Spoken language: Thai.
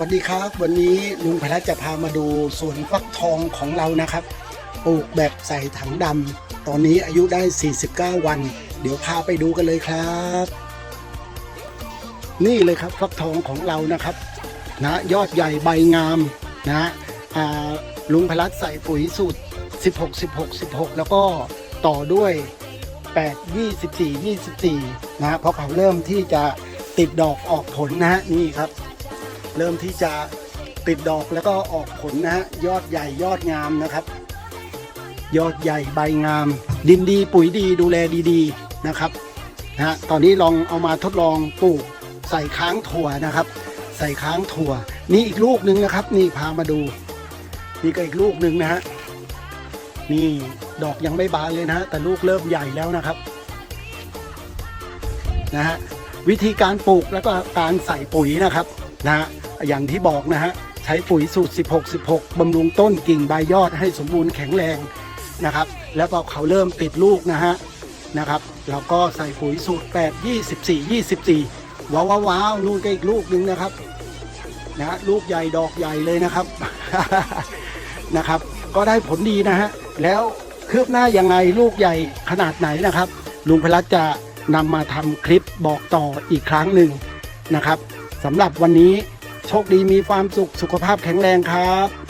วัสดีครับ วันนี้ลุงพลัดจะพามาดูสวนฟักทองของเรานะครับ ปลูกแบบใส่ถังดำตอนนี้อายุได้ 49 วัน เดี๋ยวพาไปดูกันเลยครับ นี่เลยครับฟักทองของเรานะครับนะยอดใหญ่ใบงามนะลุงพลัดใส่ปุ๋ยสูตร 16 16 16 แล้วก็ต่อด้วย 8 24 24 นะเพราะเขาเริ่มที่จะติดดอกออกผลนะฮะนี่ครับ เริ่มที่จะติดดอกแล้วก็ออกผลนะฮะยอดใหญ่ยอดงามนะครับ ยอดใหญ่ใบงาม ดินดีปุ๋ยดีดูแลดีๆนะครับนะฮะตอนนี้ลองเอามาทดลองปลูกใส่ค้างถั่วนะครับ ใส่ค้างถั่ว นี่อีกลูกหนึ่งนะครับ นี่พามาดูนี่ก็อีกลูกหนึ่งนะฮะนี่ดอกยังไม่บานเลยนะฮะแต่ลูกเริ่มใหญ่แล้วนะครับนะฮะวิธีการปลูกแล้วก็การใส่ปุ๋ยนะครับนะฮะ อย่างที่บอกนะฮะใช้ปุ๋ยสูตร 16 16บำรุงต้นกิ่งใบยอดให้สมบูรณ์แข็งแรงนะครับ แล้วพอเขาเริ่มติดลูกนะฮะนะครับเราก็ใส่ปุ๋ยสูตร 8 24 24 ว้าวว้าวว้าวนู่นก็อีกลูกหนึ่งนะครับนะฮะลูกใหญ่ดอกใหญ่เลยนะครับนะครับ ก็ได้ผลดีนะฮะแล้วคืบหน้ายังไงลูกใหญ่ขนาดไหนนะครับ ลุงพลัดจะนำมาทำคลิปบอกต่ออีกครั้งหนึ่งนะครับสำหรับวันนี้ โชคดีมีความสุขสุขภาพแข็งแรงครับ